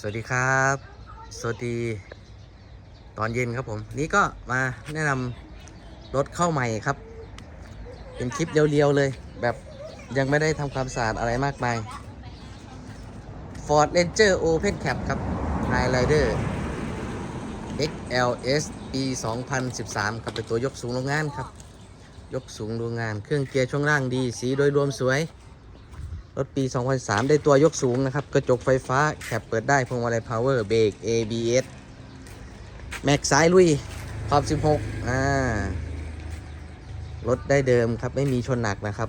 สวัสดีครับ สวัสดี ตอนเย็นครับผม นี่ก็มาแนะนำรถเข้าใหม่ครับ เป็นคลิปเรียวๆเลย แบบยังไม่ได้ทำความสะอาดอะไรมากมาย Ford Ranger Open Cap ครับ Highlander XLS E 2013 ครับเป็นตัวยกสูงโรงงานครับ ยกสูงโรงงาน เครื่องเกียร์ช่วงล่างดี สีโดยรวมสวย รถปี 2003 ได้ตัวยกสูงนะครับ กระจกไฟฟ้า แคปเปิดได้พวงมาลัยพาวเวอร์เบรก ABS แม็กซ้ายลุย ขอบ 16 อ่า รถได้เดิมครับ ไม่มีชนหนักนะครับ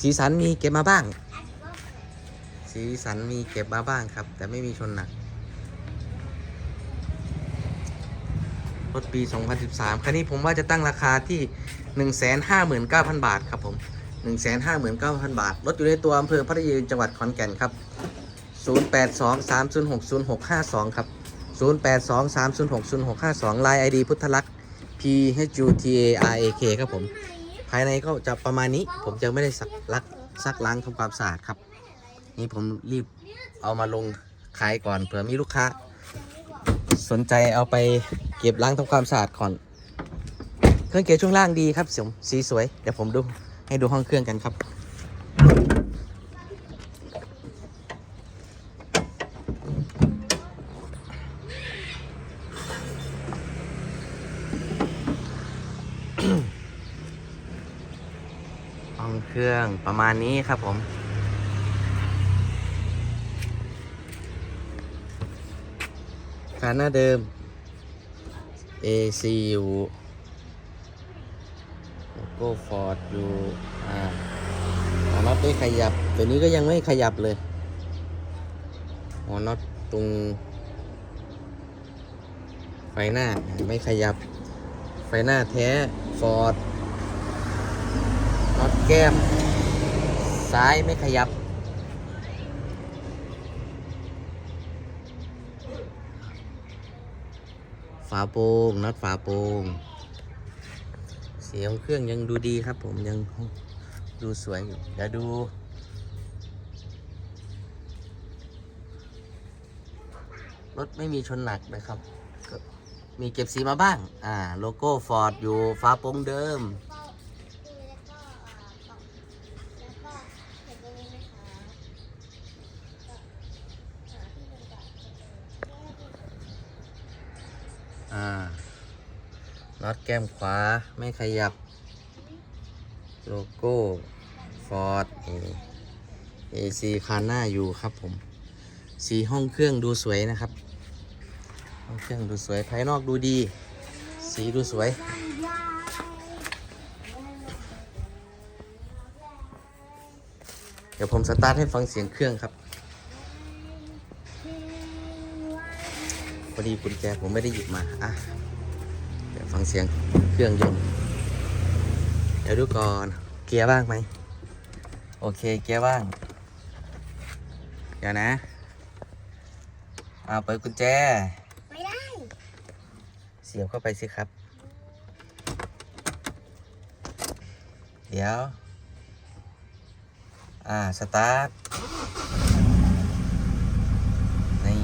สีสันมีเก็บมาบ้าง สีสันมีเก็บมาบ้างครับ แต่ไม่มีชนหนัก รถปี 2013 คันนี้ผมว่าจะตั้งราคาที่ 159,000 บาทครับผม 159,000 บาท รถอยู่ในตัวอำเภอพัทยาจังหวัดขอนแก่นครับ 0823060652 ครับ 0823060652 Line ID พุทธลักษณ์ P H U T A R A K ครับผม ภายในก็จะประมาณนี้ ผมจะไม่ได้ซักลักซักล้างทำความสะอาดครับ นี่ผมรีบเอามาลงขายก่อนเผื่อมีลูกค้า สนใจเอาไปเก็บล้างทำความสะอาดก่อน เครื่องเกียร์ช่วงล่างดีครับสีสวย เดี๋ยวผมดู ให้ดูห้องเครื่องกันครับ ห้องเครื่องประมาณนี้ครับผมคันหน้าเดิม AC อยู่ ก้ฟอร์ดอยู่อ่าหัน็อตไม่ขยับ ตัวนี้ก็ยังไม่ขยับเลยหัวน็อตตรงไฟหน้าไม่ขยับ ไฟหน้าแท้ฟอร์ดน็อตแก้ม ซ้ายไม่ขยับ ฝาโปร่งน็อตฝาโปร่ง เสียงเครื่องยังดูดีครับ ผมยังดูสวยอยู่เดี๋ยวดู รถไม่มีชนหนักนะครับ มีเก็บสีมาบ้าง อ่า โลโก้ฟอร์ดอยู่ฟ้าโปงเดิม น็อตแก้มขวาไม่ขยับ โลโก้ฟอร์ดเอซีคานหน้าอยู่ครับผม สีห้องเครื่องดูสวยนะครับ ห้องเครื่องดูสวย ภายนอกดูดี สีดูสวยเดี๋ยวผมสตาร์ทให้ฟังเสียงเครื่องครับพอดีกุญแจผมไม่ได้หยิบมา อะ เดี๋ยวฟังเสียงเครื่องยนต์ เดี๋ยวดูก่อน เกียร์บ้างไหม โอเค เกียร์บ้าง เดี๋ยวนะ เอาเปิดกุญแจ ไม่ได้ เสียบเข้าไปสิครับ เดี๋ยว อ่า สตาร์ท นี่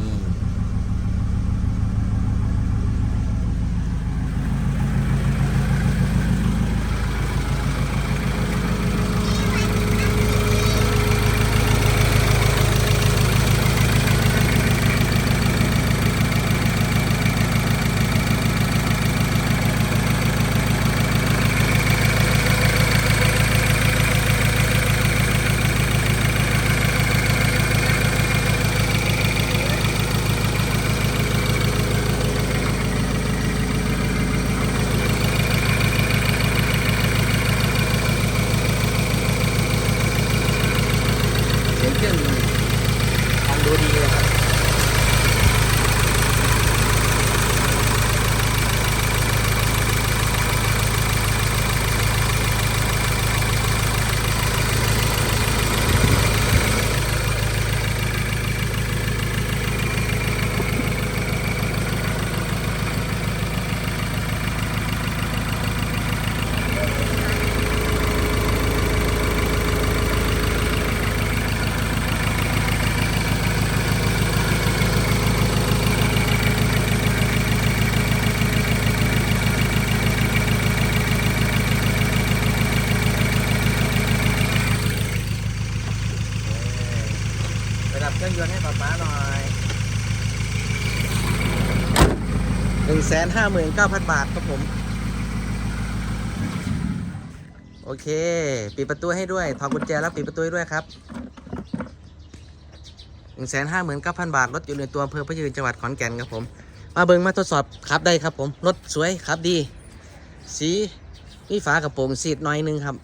เสียงเครื่องฟังดูดีเลยครับ เเครื่องยนต์ให้ป๊าป๊าหน่อยหนึ่งแสนห้าหมื่นเก้าพันบาทครับผม โอเค ปิดประตูให้ด้วย ถอดกุญแจแล้วปิดประตูให้ด้วยครับหนึ่งแสนห้าหมื่นเก้าพันบาท รถอยู่ในตัวอำเภอพระยืนจังหวัดขอนแก่นครับผม มาเบิงมาทดสอบขับได้ครับผม รถสวยขับดี สีมีฝากระโปรงซีดหน่อยหนึงครับ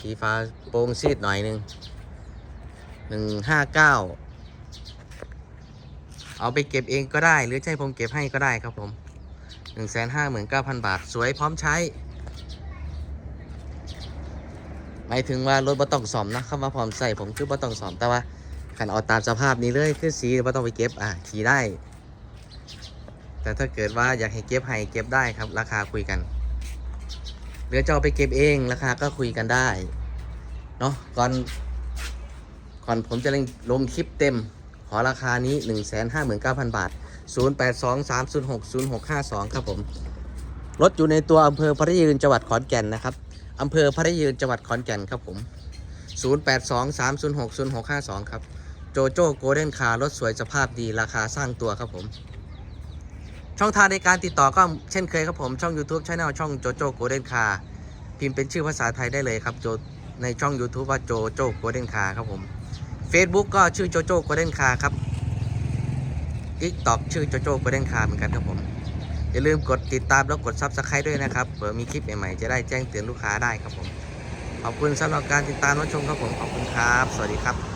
สีฟ้าโปรงซีดหน่อยหนึง หนึ่งห้าเก้าเอาไปเก็บเองก็ได้ หรือให้ผมเก็บให้ก็ได้ครับผมหนึ่งแสนห้าหมื่นเก้าพันบาท สวยพร้อมใช้ หมายถึงว่ารถบ่ต้องซ่อมนะคำว่าพร้อมใส่ผมคือบ่ต้องซ่อมแต่ว่าขันเอาตามสภาพนี้เลยคือสีบ่ต้องไปเก็บอะขี่ได้ แต่ถ้าเกิดว่าอยากให้เก็บให้เก็บได้ครับ ราคาคุยกันหรือจะเอาไปเก็บเองราคาก็คุยกันได้เนาะก่อน ก่อนผมจะลงคลิปเต็ม ขอราคานี้ 159,000 บาท 0823060652 ครับผม รถอยู่ในตัวอำเภอพระยืนจังหวัดขอนแก่นนะครับอำเภอพระยืนจังหวัดขอนแก่นครับผม 0823060652 ครับ โจโจ้โกลเด้นคาร์รถสวยสภาพดีราคาสร้างตัวครับผม ช่องทางในการติดต่อก็เช่นเคยครับผม ช่อง YouTube Channel ช่องโจโจ้โกลเด้นคาร์พิมพ์เป็นชื่อภาษาไทยได้เลยครับโจในช่อง YouTube ว่าโจโจ้โกลเด้นคาร์ครับผม Facebook ก็ชื่อโจโจ้โกลเด้นคาครับ TikTok ชื่อโจโจ้โกลเด้นคาเหมือนกันครับผม อย่าลืมกดติดตามแล้วกด s u b สไครต์ด้วยนะครับเผื่อมีคลิปใหม่ๆ จะได้แจ้งเตือนลูกค้าได้ครับผม ขอบคุณสำหรับการติดตามรับชมครับผม ขอบคุณครับ สวัสดีครับ